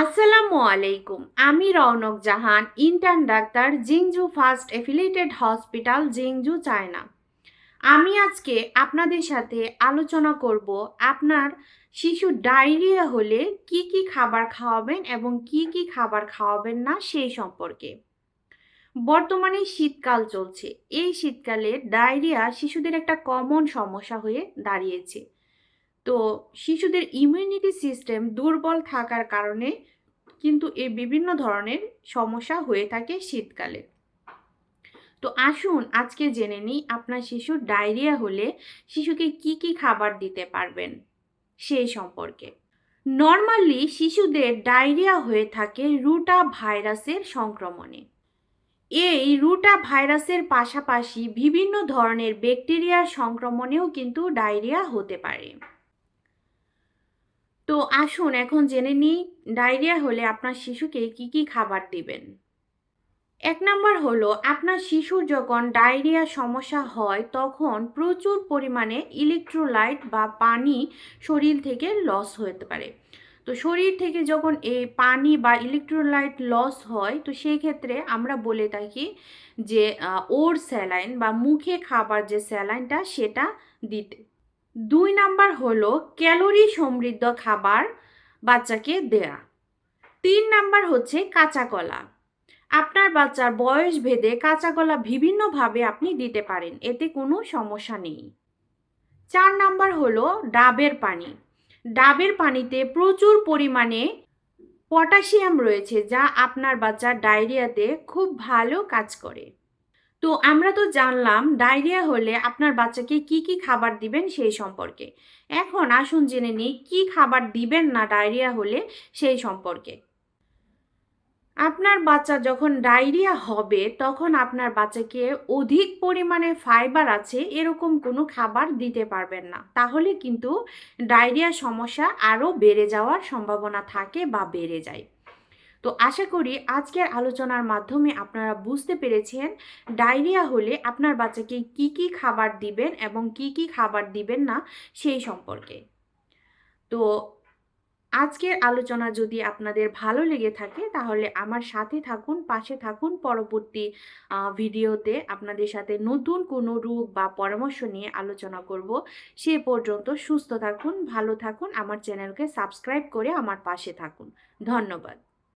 আসসালামু আলাইকুম। আমি Rounak Jahan intern doctor, Zhengzhou First Affiliated Hospital, Zhengzhou, China. আমি আজকে আপনাদের সাথে আলোচনা করব আপনার শিশু ডায়রিয়া হলে কি কি খাবার খাওয়াবেন এবং কি কি খাবার খাওয়াবেন না সেই সম্পর্কে। বর্তমানে শীতকাল চলছে। এই শীতকালে ডায়রিয়া শিশুদের একটা কমন সমস্যা হয়ে দাঁড়িয়েছে। তো শিশুদের ইমিউনিটি সিস্টেম দুর্বল থাকার কারণে কিন্তু এই বিভিন্ন ধরনের সমস্যা হয়ে থাকে শীতকালে। তো আসুন আজকে জেনে নিই আপনার শিশুর ডায়রিয়া হলে শিশুকে কি কি খাবার দিতে পারবেন সেই সম্পর্কে। নর্মালি শিশুদের ডায়রিয়া হয়ে থাকে রুটা ভাইরাসের সংক্রমণে। এই রুটা ভাইরাসের পাশাপাশি বিভিন্ন ধরনের ব্যাকটেরিয়ার সংক্রমণেও কিন্তু ডায়রিয়া হতে পারে। আসুন, এখন জেনে নিই ডায়রিয়া হলে আপনার শিশুকে কি কি খাবার দিবেন। এক নম্বর হলো, আপনার শিশুর যখন ডায়রিয়া সমস্যা হয়, তখন প্রচুর পরিমাণে ইলেকট্রোলাইট বা পানি শরীর থেকে লস হতে পারে। তো শরীর থেকে যখন এই পানি বা ইলেকট্রোলাইট লস হয়, তো সেই ক্ষেত্রে আমরা বলে থাকি যে ওর স্যালাইন বা মুখে খাবার যে স্যালাইনটা সেটা দিতে দুই নাম্বার হলো ক্যালোরি সমৃদ্ধ খাবার বাচ্চাকে দেয়া। তিন নাম্বার হচ্ছে কাঁচা কলা। আপনার বাচ্চার বয়স ভেদে কাঁচা কলা বিভিন্নভাবে আপনি দিতে পারেন, এতে কোনো সমস্যা নেই। চার নাম্বার হলো ডাবের পানি। ডাবের পানিতে প্রচুর পরিমাণে পটাশিয়াম রয়েছে, যা আপনার বাচ্চার ডায়রিয়াতে খুব ভালো কাজ করে। তো আমরা তো জানলাম ডায়রিয়া হলে আপনার বাচ্চাকে কি কি খাবার দিবেন সেই সম্পর্কে। এখন আসুন জেনে নিই কি খাবার দিবেন না ডায়রিয়া হলে সেই সম্পর্কে। আপনার বাচ্চা যখন ডায়রিয়া হবে তখন আপনার বাচ্চাকে অধিক পরিমাণে ফাইবার আছে, এরকম কোনো খাবার দিতে পারবেন না। তাহলে কিন্তু ডায়রিয়া সমস্যা আরও বেড়ে যাওয়ার সম্ভাবনা থাকে বা বেড়ে যায়। তো আশা করি আজকের আলোচনার মাধ্যমে আপনারা বুঝতে পেরেছেন ডায়রিয়া হলে আপনার বাচ্চাকে কি কি খাবার দিবেন এবং কি কি খাবার দিবেন না সেই সম্পর্কে। তো আজকের আলোচনা যদি আপনাদের ভালো লেগে থাকে তাহলে আমার সাথে থাকুন, পাশে থাকুন। পরবর্তী ভিডিওতে আপনাদের সাথে নতুন কোনো রোগ বা পরামর্শ নিয়ে আলোচনা করব। সে পর্যন্ত সুস্থ থাকুন, ভালো থাকুন। আমার চ্যানেলকে সাবস্ক্রাইব করে আমার পাশে থাকুন। ধন্যবাদ।